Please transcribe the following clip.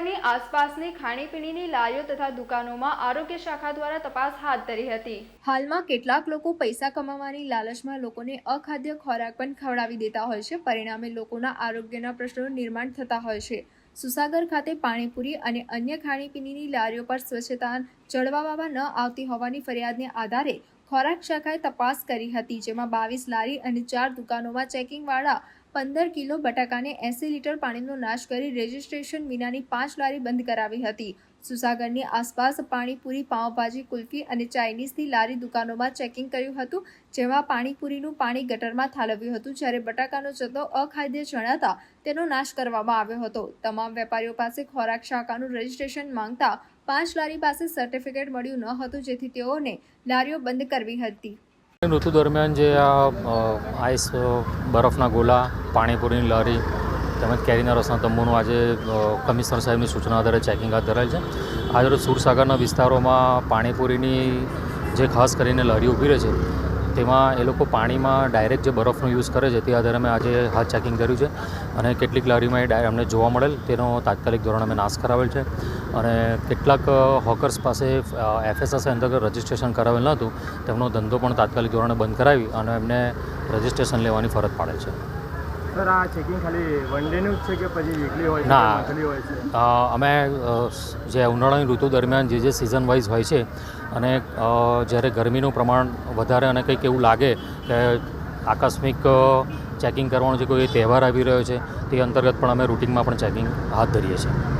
સુસાગરની આસપાસની ખાણીપીણીની લારીઓ તથા દુકાનોમાં આરોગ્ય શાખા દ્વારા તપાસ હાથ ધરી હતી. હાલમાં કેટલાક લોકો પૈસા કમાવાની લાલચમાં લોકોને અખાદ્ય ખોરાક પણ ખવડાવી દેતા હોય છે. પરિણામે લોકોના આરોગ્યના પ્રશ્નો નિર્માણ થતા હોય છે. સુસાગર ખાતે પાણીપુરી અને અન્ય ખાણીપીણીની લારીઓ પર સ્વચ્છતા જળવાવામાં ન આવતી હોવાની ફરિયાદને આધારે ખોરાક શાખાએ તપાસ કરી હતી, જેમાં બાવીસ લારી અને ચાર દુકાનોમાં ચેકિંગવાળા પંદર કિલો બટાકાને એંસી લીટર પાણીનો નાશ કરી રજિસ્ટ્રેશન વિનાની પાંચ લારી બંધ કરાવી હતી. સુસાગરની આસપાસ પાણીપુરી, પાઉંભાજી, કુલ્ફી અને ચાઇનીઝની લારી દુકાનોમાં ચેકિંગ કર્યું હતું, જેમાં પાણીપુરીનું પાણી ગટરમાં ઠાલવ્યું હતું, જ્યારે બટાકાનો જથ્થો અખાદ્ય જણાતા તેનો નાશ કરવામાં આવ્યો હતો. તમામ વેપારીઓ પાસે ખોરાક શાખાનું રજિસ્ટ્રેશન માંગતા પાંચ લારી પાસે સર્ટિફિકેટ મળ્યું ન હતું, જેથી તેઓને લારીઓ બંધ કરવી હતી. ઋતુ દરમિયાન જે આ આઈસ બરફના ગોલા, પાણીપુરીની લારી તેમજ કેરીના રસના તંબુનું આજે કમિશનર સાહેબની સૂચના આધારે ચેકિંગ હાથ ધરાયેલ છે. આજે સુરસાગરના વિસ્તારોમાં પાણીપુરીની જે ખાસ કરીને લારીઓ ઊભી રહે છે, તેમાં એ લોકો પાણીમાં ડાયરેક્ટ જે બરફનો યુઝ કરે છે, તે આધારે અમે આજે હાથ ચેકિંગ કર્યું છે અને કેટલીક લારીમાં એ અમને જોવા મળેલ, તેનો તાત્કાલિક ધોરણે અમે નાશ કરાવેલ છે. અને કેટલાક હોકર્સ પાસે એફએસએસ અંતર્ગત રજિસ્ટ્રેશન કરાવેલ ન હતું તેમનો ધંધો પણ તાત્કાલિક ધોરણે બંધ કરાવી અને એમને રજિસ્ટ્રેશન લેવાની ફરજ પાડે છે. સર આ ચેકિંગ ખાલી વન ડેનું જ છે કે પછી વીકલી હોય ના. અમે જે ઉનાળાની ઋતુ દરમિયાન જે જે સિઝન વાઇઝ હોય છે અને જ્યારે ગરમીનું પ્રમાણ વધારે અને કંઈક એવું લાગે કે આકસ્મિક ચેકિંગ કરવાનું છે કોઈ તહેવાર આવી રહ્યો છે તે અંતર્ગત પણ અમે રૂટિનમાં પણ ચેકિંગ હાથ ધરીએ છીએ.